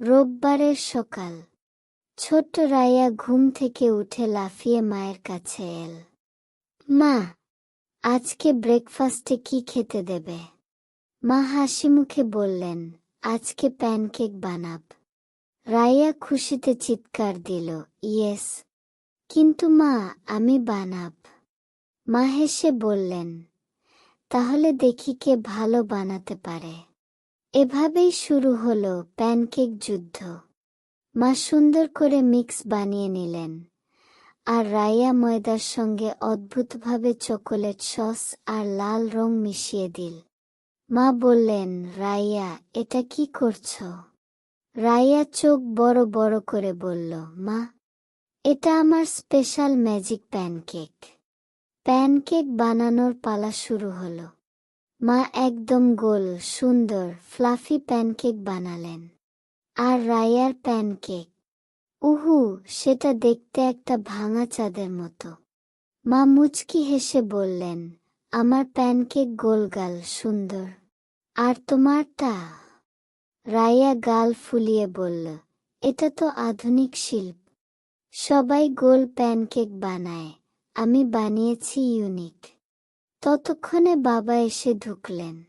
রোববারের সকাল। ছোট্ট রাইয়া ঘুম থেকে উঠে লাফিয়ে মায়ের কাছে এল। মা, আজকে ব্রেকফাস্টে কি খেতে দেবে? মা হাসি মুখে বললেন, আজকে প্যানকেক বানাব। রাইয়া খুশিতে চিৎকার দিল, ইয়েস, কিন্তু মা, আমি বানাব। মা হেসে বললেন, তাহলে দেখি কে ভালো বানাতে পারে। এভাবেই শুরু হলো প্যানকেক যুদ্ধ। মা সুন্দর করে মিক্স বানিয়ে নিলেন। আর রাইয়া ময়দার সঙ্গে অদ্ভুতভাবে চকোলেট সস আর লাল রং মিশিয়ে দিল। মা বললেন, রাইয়া, এটা কি করছ? রাইয়া চোখ বড় বড় করে বলল, মা, এটা আমার স্পেশাল ম্যাজিক প্যানকেক। প্যানকেক বানানোর পালা শুরু হলো। মা একদম গোল, সুন্দর ফ্লাফি প্যানকেক বানালেন। আর রায়ার প্যানকেক উহু, সেটা দেখতে একটা ভাঙা চাঁদের মতো। মা মুচকি হেসে বললেন, আমার প্যানকেক গোলগাল সুন্দর। আর তোমারটা? রায়া গাল ফুলিয়ে বলল, এটা তো আধুনিক শিল্প। সবাই গোল প্যানকেক বানায়। আমি বানিয়েছি ইউনিক ততক্ষণে বাবা এসে ঢুকলেন।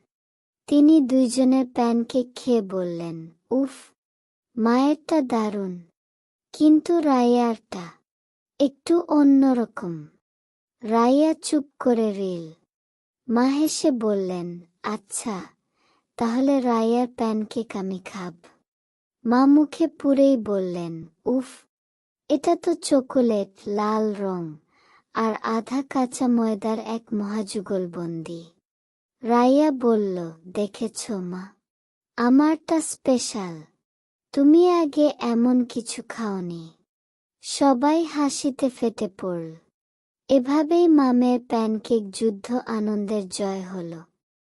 তিনি দুইজনের প্যানকেক খেয়ে বললেন, উফ, মায়েরটা দারুণ। কিন্তু রায়ারটা একটু অন্যরকম। রায়া চুপ করে রিল। মা হেসে বললেন আচ্ছা তাহলে রায়ার প্যানকেক আমি খাব। মা মুখে পুরেই বললেন, উফ, এটা তো চকোলেট, লাল রং। আর আধা কাঁচা ময়দার এক মহাযুগলবন্দি রাইয়া বলল, দেখেছ মা, আমারটা স্পেশাল। তুমি আগে এমন কিছু খাওনি। সবাই হাসিতে ফেটে পড়ল। এভাবেই মামের প্যানকেক যুদ্ধ আনন্দের জয় হলো।